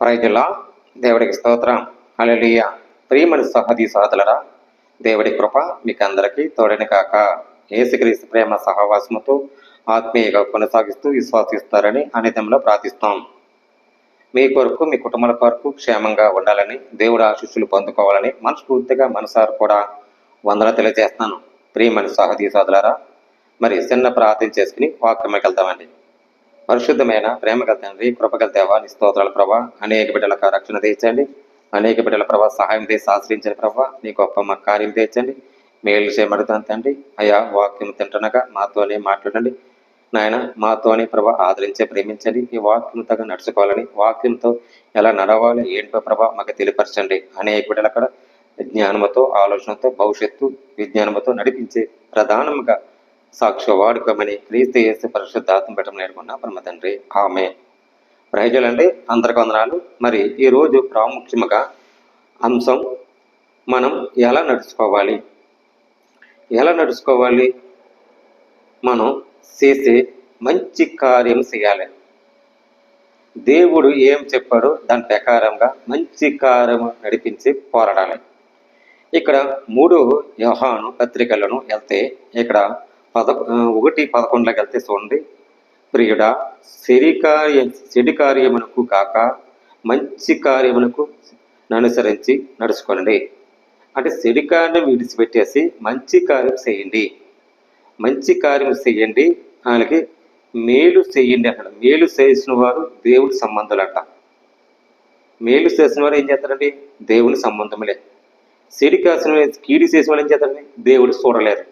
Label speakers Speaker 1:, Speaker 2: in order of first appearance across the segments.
Speaker 1: ప్రైజులా దేవుడికి స్తోత్రం. అలలియ ప్రియమని సహది సహదలరా దేవుడి కృప మీకు అందరికీ తోడని కాక ఏసుక్రీస్తు ప్రేమ సహవాసముతో ఆత్మీయంగా కొనసాగిస్తూ విశ్వాసిస్తారని అనితంలో ప్రార్థిస్తాం. మీ కొరకు మీ కుటుంబాల కొరకు క్షేమంగా ఉండాలని దేవుడు ఆశీస్సులు పొందుకోవాలని మనస్ఫూర్తిగా మనసారు కూడా వందన తెలియజేస్తాను ప్రియమని సహదీ సోదలరా మరి చిన్న ప్రార్థన చేసుకుని వాక్యమే వెళ్తామండి. పరిశుద్ధమైన ప్రేమగల తండ్రి కృపగల దేవ నీ స్తోత్రాల ప్రభా. అనేక బిడ్డలకు రక్షణ తెచ్చండి. అనేక బిడ్డల ప్రభా సహాయం తీసి ఆశ్రయించిన ప్రభా. నీ గొప్ప మా కార్యం తెచ్చండి. మేలు చేయబడతాను తండ్రి. అయ్యా వాక్యం తింటునగా మాతోనే మాట్లాడండి. నాయన మాతోనే ప్రభా ఆదరించే ప్రేమించండి. ఈ వాక్యం తగ్గ నడుచుకోవాలని వాక్యంతో ఎలా నడవాలి ఏంటో ప్రభా మాకు తెలియపరచండి. అనేక బిడ్డలు అక్కడ జ్ఞానముతో ఆలోచనతో భవిష్యత్తు విజ్ఞానముతో నడిపించే ప్రధానముగా సాక్షి వాడుకోమని క్రీస్తు చేసి పరిశుద్ధాత్మ పెట్టడం నేర్కొన్న పరమ తండ్రి. ఆమె ప్రయోజనండి అందరికి వందనాలు. మరి ఈరోజు ప్రాముఖ్యముగా అంశం మనం ఎలా నడుచుకోవాలి? ఎలా నడుచుకోవాలి? మనం చేసే మంచి కార్యం చేయాలి. దేవుడు ఏం చెప్పాడో? దాని ప్రకారంగా మంచి కార్యం నడిపించి పోరాడాలి. ఇక్కడ మూడు వ్యవహాను పత్రికలను వెళ్తే ఇక్కడ పద ఒకటి పదకొండులోకి వెళ్తే చూడండి. ప్రియుడా చెడి చెడు కార్యమునకు కాక మంచి కార్యమునకు అనుసరించి నడుచుకోండి అంటే చెడు కార్యం విడిచిపెట్టేసి మంచి కార్యం చేయండి. మంచి కార్యం చేయండి. వాళ్ళకి మేలు చేయండి అక్కడ మేలు చేసిన వారు దేవుడి అంట మేలు చేసిన వారు ఏం చేస్తారండి? దేవుని సంబంధములే. చెడు కాసిన కీడి చేసిన వాళ్ళు ఏం చేస్తారండి? దేవుడు చూడలేరు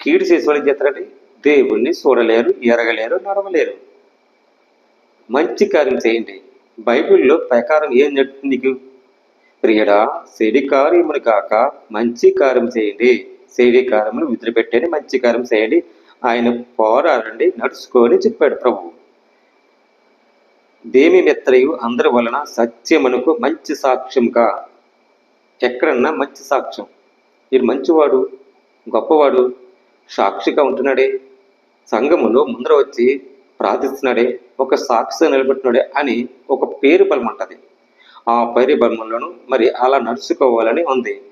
Speaker 1: కీడు చేసిన వాళ్ళు చేస్తారండి దేవుణ్ణి చూడలేరు ఎరగలేరు నడవలేరు. మంచి కార్యం చేయండి. బైబిల్లో ప్రకారం ఏం చెప్తుంది నీకు? ప్రియడా చెడి కార్యములు కాక మంచి కార్యం చేయండి. చెడి కార్యములు విదిలిపెట్టండి మంచి కార్యం చేయండి. ఆయన పోరాడండి నడుచుకొని చెప్పాడు ప్రభు. దేమి మెత్తరయు అందరి వలన సత్యమునకు మంచి సాక్ష్యంగా ఎక్కడన్నా మంచి సాక్ష్యం. వీడు మంచివాడు గొప్పవాడు సాక్షిగా ఉంటున్నాడే. సంఘములో ముందర వచ్చి ప్రార్థిస్తున్నాడే. ఒక సాక్షి నిలబెట్టినాడే అని ఒక పేరు బలం ఉంటుంది ఆ పేరు బలములను మరి అలా నడుచుకోవాలని ఉంది.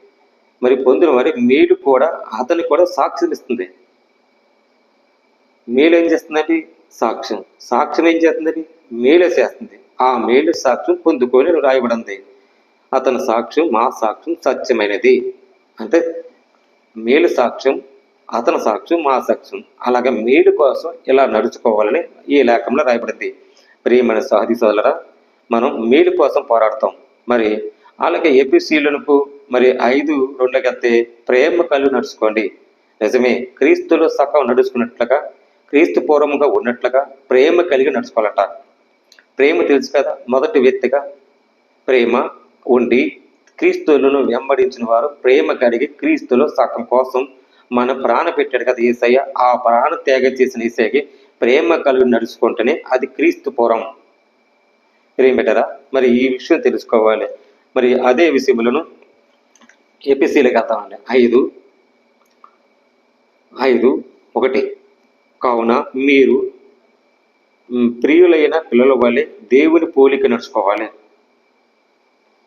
Speaker 1: మరి పొందిన వారి మేలు కూడా అతని కూడా సాక్ష్యం ఇస్తుంది. మేలు ఏం చేస్తుందండి? సాక్ష్యం. సాక్ష్యం ఏం చేస్తుందండి? మేలు చేస్తుంది. ఆ మేలు సాక్ష్యం పొందుకొని రాయబడింది. అతని సాక్ష్యం మా సాక్ష్యం సత్యమైనది. అంటే మేలు సాక్ష్యం అతని సాక్ష్యం మా సాక్ష్యం అలాగే మేలు కోసం ఇలా నడుచుకోవాలని ఈ లేఖంలో రాయబడింది. ప్రియమైన సహది సోదరా మనం మేలు కోసం పోరాడతాం. మరి అలాగే ఎపిసీలకు మరి ఐదు రెండుకెత్తే ప్రేమ కళ్ళు నడుచుకోండి. నిజమే క్రీస్తులో సగం నడుచుకున్నట్లుగా క్రీస్తు పూర్వముగా ఉన్నట్లుగా ప్రేమ కలిగి నడుచుకోవాలట. ప్రేమ తెలుసు కదా మొదటి వ్యక్తిగా ప్రేమ ఉండి క్రీస్తులను వెంబడించిన వారు ప్రేమ కలిగి క్రీస్తులో సగం కోసం మన ప్రాణ పెట్టాడు కదా ఈసయ్య ఆ ప్రాణ త్యాగ చేసిన ఈసయ్యకి ప్రేమ కలిగి నడుచుకుంటేనే అది క్రీస్తు పురం ప్రేమ మరి ఈ విషయం తెలుసుకోవాలి. మరి అదే విషయములను ఏపీసీలకు వెళ్తామండి ఐదు ఐదు ఒకటి. కావున మీరు ప్రియులైన పిల్లల వల్లే దేవుని పోలిక నడుచుకోవాలి.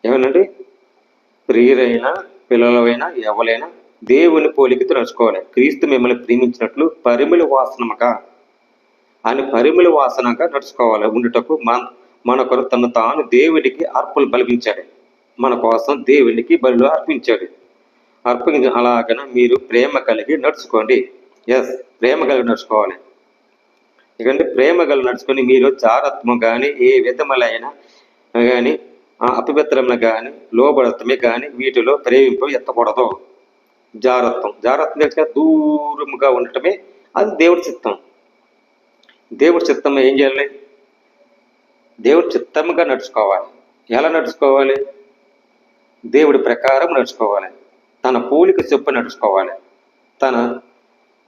Speaker 1: ఏమనండి? ప్రియులైన పిల్లలైనా ఎవరైనా దేవుని పోలికతో నడుచుకోవాలి. క్రీస్తు మిమ్మల్ని ప్రేమించినట్లు పరిమళ వాసనమక అని పరిమళ వాసనగా నడుచుకోవాలి. ఉండుటకు మన మన కొరకు తను తాను దేవుడికి అర్పులు బలిపించాడు. మన కోసం దేవునికి బలులు అర్పించాడు. అర్పించ అలాగన మీరు ప్రేమ కలిగి నడుచుకోండి. ఎస్ ప్రేమ కలిగి నడుచుకోవాలి. ఎందుకంటే ప్రేమ కలిగి నడుచుకొని మీరు చారత్వం కానీ ఏ విధములైన కానీ అపవిత్రములు కానీ లోబడత్వమే కానీ వీటిలో ప్రేమింపు ఎత్తకూడదు. జారత్వం. జారత్వం తెలిసిన దూరముగా ఉండటమే అది దేవుడి చిత్తం. దేవుడి చిత్తం ఏం చేయాలి? దేవుడి చిత్తముగా నడుచుకోవాలి. ఎలా నడుచుకోవాలి? దేవుడి ప్రకారం నడుచుకోవాలి. తన పోలిక చెప్పు నడుచుకోవాలి. తన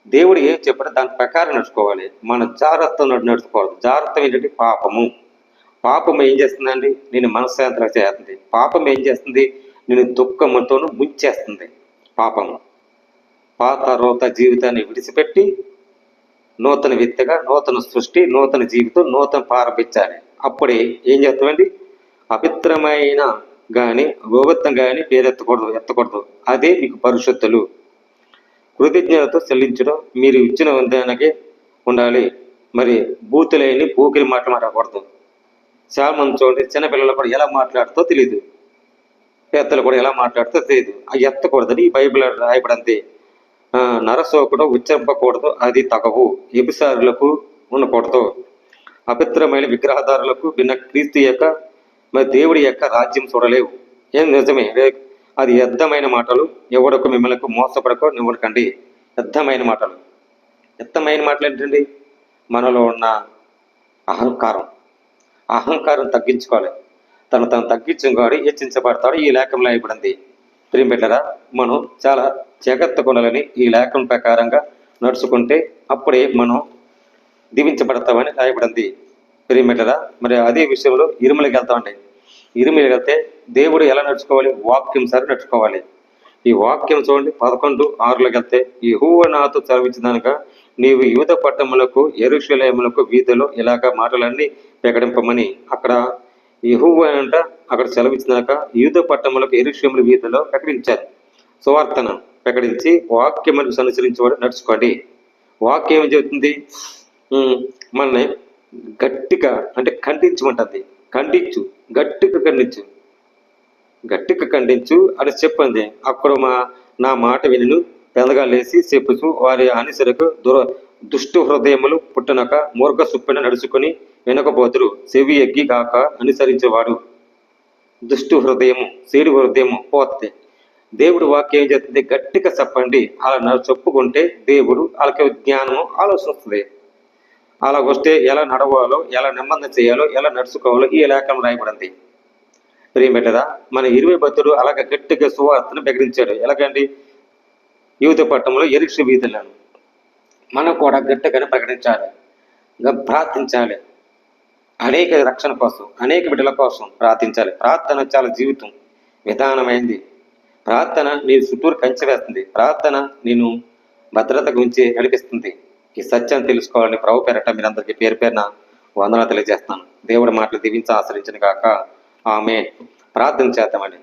Speaker 1: దేవుడు ఏం చెప్పాడో దాని ప్రకారం నడుచుకోవాలి. మన జాగ్రత్త నడుచుకోవాలి. జాగ్రత్త ఏంటంటే పాపము. పాపం ఏం చేస్తుందండి? నేను మనశ్శాంతిగా చేస్తుంది. పాపం ఏం చేస్తుంది? నేను దుఃఖముతోనూ ముంచేస్తుంది. పాపం పాత రోత జీవితాన్ని విడిచిపెట్టి నూతన విత్తగా నూతన సృష్టి నూతన జీవితం నూతన ప్రారంభించాలి. అప్పుడే ఏం చేస్తామండి? అపిత్రమైన కానీ గోవత్తం కానీ పేరెత్తకూడదు ఎత్తకూడదు అదే మీకు పరిశుద్ధులు. కృతజ్ఞతతో చెల్లించడం మీరు ఇచ్చిన దానికి ఉండాలి. మరి బూతులేని పూకిరి మాట్లాడకూడదు. చాలా మంది చూడండి చిన్నపిల్లలు కూడా ఎలా మాట్లాడుతో తెలియదు పెద్దలు కూడా ఎలా మాట్లాడితే తెలియదు. అవి ఎత్తకూడదని ఈ బైబిల్ రాయబడింది. నరసోకుడు ఉచ్చరింపకూడదు అది తగవు. ఎపిసారులకు ఉండకూడదు. అపిత్రమైన విగ్రహదారులకు భిన్న క్రీస్తు యొక్క మరి దేవుడి యొక్క రాజ్యం చూడలేవు. ఏం నిజమే? అది ఎద్దమైన మాటలు. ఎవడకు మిమ్మల్ని మోసపడకో నివ్వడకండి ఎద్దమైన మాటలు. ఎత్తమైన మాటలు ఏంటండి? మనలో ఉన్న అహంకారం. అహంకారం తగ్గించుకోవాలి. తను తను తగ్గించుకోవాలి హెచ్చించబడతాడు ఈ లేఖంలో ఇవ్వడింది ప్రియంబిడ్డరా మనం చాలా జాగ్రత్త కొనాలని ఈ లేఖం ప్రకారంగా నడుచుకుంటే అప్పుడే మనం దీవించబడతామని రాయబడింది. ప్రియంబిడ్డరా మరి అదే విషయంలో ఇరుమలకి వెళ్తామండి ఇరుమలకి వెళ్తే దేవుడు ఎలా నడుచుకోవాలి? వాక్యం సరి నడుచుకోవాలి. ఈ వాక్యం చూడండి పదకొండు ఆరులోకి వెళ్తే ఈ హూవ నాతో చదివించినాక నీవు యువత పట్టములకు ఎరుషులేములకు వీధిలో ఇలాగ మాటలన్నీ ప్రకటింపమని అక్కడ ఈ అక్కడ సెలవిచ్చినాక యూద పట్టణములకు ఎరుషలేముల వీధిలో ప్రకటించారు. సువార్తన ప్రకటించి వాక్యములకు అనుసరించేవాడు నడుచుకోండి. వాక్యం ఏం చెబుతుంది? మనల్ని గట్టిగా అంటే ఖండించమంటుంది. ఖండించు గట్టిగా ఖండించు. గట్టిగా ఖండించు అని చెప్పింది అప్పుడు మా నా మాట వినును. పెదగా లేచి చెప్పుచు వారి అనుసరకు దుర దుష్టు హృదయములు పుట్టనక మూర్ఖ సుప్పిన నడుచుకొని వెనకపోతురు. చెవి ఎగ్గి కాక అనుసరించేవాడు. దుష్టు హృదయము సేడు హృదయము పోతే. దేవుడు వాక్యం ఏం చేస్తుంది గట్టిగా చెప్పండి. అలా న- చెప్పుకుంటే దేవుడు వాళ్ళకి జ్ఞానము ఆలోచిస్తుంది. అలా వస్తే ఎలా నడవాలో ఎలా నిబంధన చేయాలో ఎలా నడుచుకోవాలో ఈ లేఖనం రాయబడింది. ప్రియమిటదా మన ఇరవై భక్తుడు అలాగ గట్టిగా సువార్తను ప్రకటించాడు. ఎలాగండి? యువత పట్టణంలో ఎరిక్ష వీధులను. మనం కూడా గట్టిగానే ప్రకటించాలి. ప్రార్థించాలి. అనేక రక్షణ కోసం అనేక బిడ్డల కోసం ప్రార్థించాలి. ప్రార్థన చాలా జీవితం. విధానమైంది ప్రార్థన నీ చుట్టూరు కంచె వేస్తుంది. ప్రార్థన నేను భద్రత గురించి నడిపిస్తుంది. ఈ సత్యం తెలుసుకోవాలని ప్రభు పేరట మీరందరికీ పేరు పేరున వందన తెలియజేస్తాను దేవుడి మాటలు దీవించి ఆశ్రయించిన కాక ఆమె ప్రార్థన చేద్దామండి.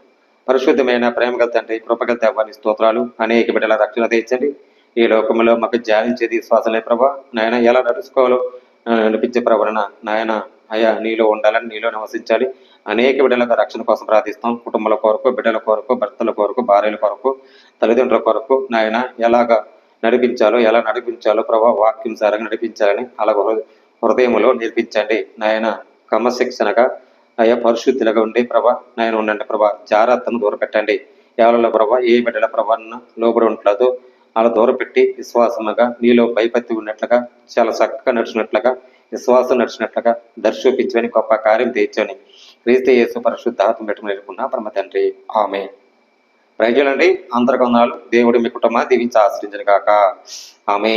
Speaker 1: పరిశుద్ధమైన ప్రేమగల తండ్రి కృపగల దేవాన్ని స్తోత్రాలు. అనేక బిడ్డల రక్షణ తెచ్చండి ఈ లోకంలో మాకు ధ్యానించేది శ్వాసలే ప్రభా. నాయన ఎలా నడుచుకోవాలో నడిపించే ప్రవరణ నాయన. అయ్యా నీలో ఉండాలని నీలో నివసించాలి. అనేక బిడ్డలకు రక్షణ కోసం ప్రార్థిస్తాం కుటుంబాల కొరకు బిడ్డల కొరకు భర్తల కొరకు భార్యల కొరకు తల్లిదండ్రుల కొరకు. నాయన ఎలాగా నడిపించాలో ఎలా నడిపించాలో ప్రభా వాక్యం సారంగా నడిపించాలని అలా హృదయములో నేర్పించండి. నాయన క్రమశిక్షణగా అయ్యా పరిశుద్ధులుగా ఉండి ప్రభా నాయన ఉండండి ప్రభా జాగ్రత్తను దూరపెట్టండి. ఎవరిలో ప్రభా ఏ బిడ్డల ప్రభాన లోబడి ఉంటుందో అలా దూరపెట్టి విశ్వాసముగా నీలో భయపత్తి ఉన్నట్లుగా చాలా చక్కగా నడిచినట్లుగా విశ్వాసం నడిచినట్లుగా దర్శోపించని గొప్ప కార్యం తెచ్చని క్రీస్తు యేసు పరిశుద్ధాత్మ పెట్టుకుని పరమ తండ్రి. ఆమె ప్రజలండి అందరికొందనాలు దేవుడు మీ కుటుంబాన్ని దీవించి ఆశ్రయించను కాక ఆమె